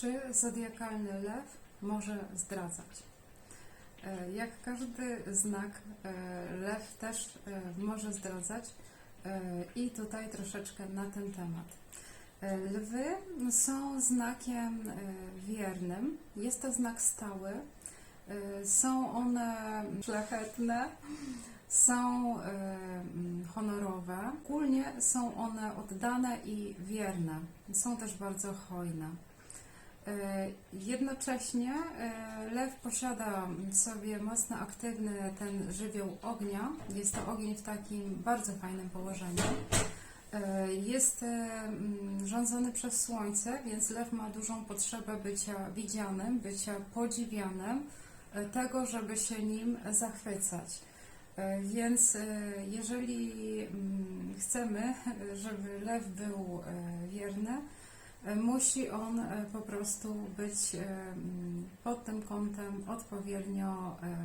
Czy zodiakalny lew może zdradzać? E, Jak każdy znak, e, lew też e, może zdradzać i tutaj troszeczkę na ten temat. Lwy są znakiem wiernym, jest to znak stały, są one szlachetne, są honorowe, ogólnie są one oddane i wierne, są też bardzo hojne. E, Jednocześnie e, lew posiada sobie mocno aktywny ten żywioł ognia. Jest to ogień w takim bardzo fajnym położeniu. E, Jest mm, rządzony przez słońce, więc lew ma dużą potrzebę bycia widzianym, bycia podziwianym, tego, żeby się nim zachwycać. Więc jeżeli mm, chcemy, żeby lew był wierny, Musi on e, po prostu być e, pod tym kątem odpowiednio e,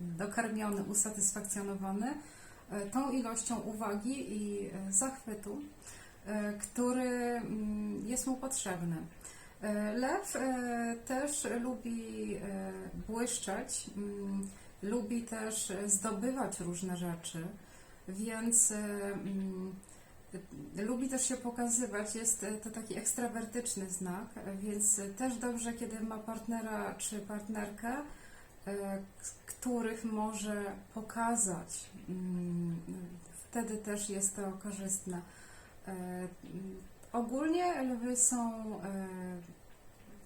dokarmiony, usatysfakcjonowany e, tą ilością uwagi i e, zachwytu, e, który jest mu potrzebny. E, Lew e, też lubi e, błyszczeć, lubi też e, zdobywać różne rzeczy, więc e, Lubi też się pokazywać, jest to taki ekstrawertyczny znak, więc też dobrze, kiedy ma partnera czy partnerkę, e, których może pokazać. Mm, Wtedy też jest to korzystne. E, Ogólnie lwy są e,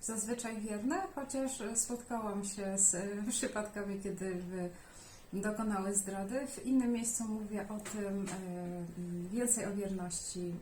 zazwyczaj wierne, chociaż spotkałam się z e, przypadkami, kiedy lwy dokonały zdrady. W innym miejscu mówię o tym e, więcej o wierności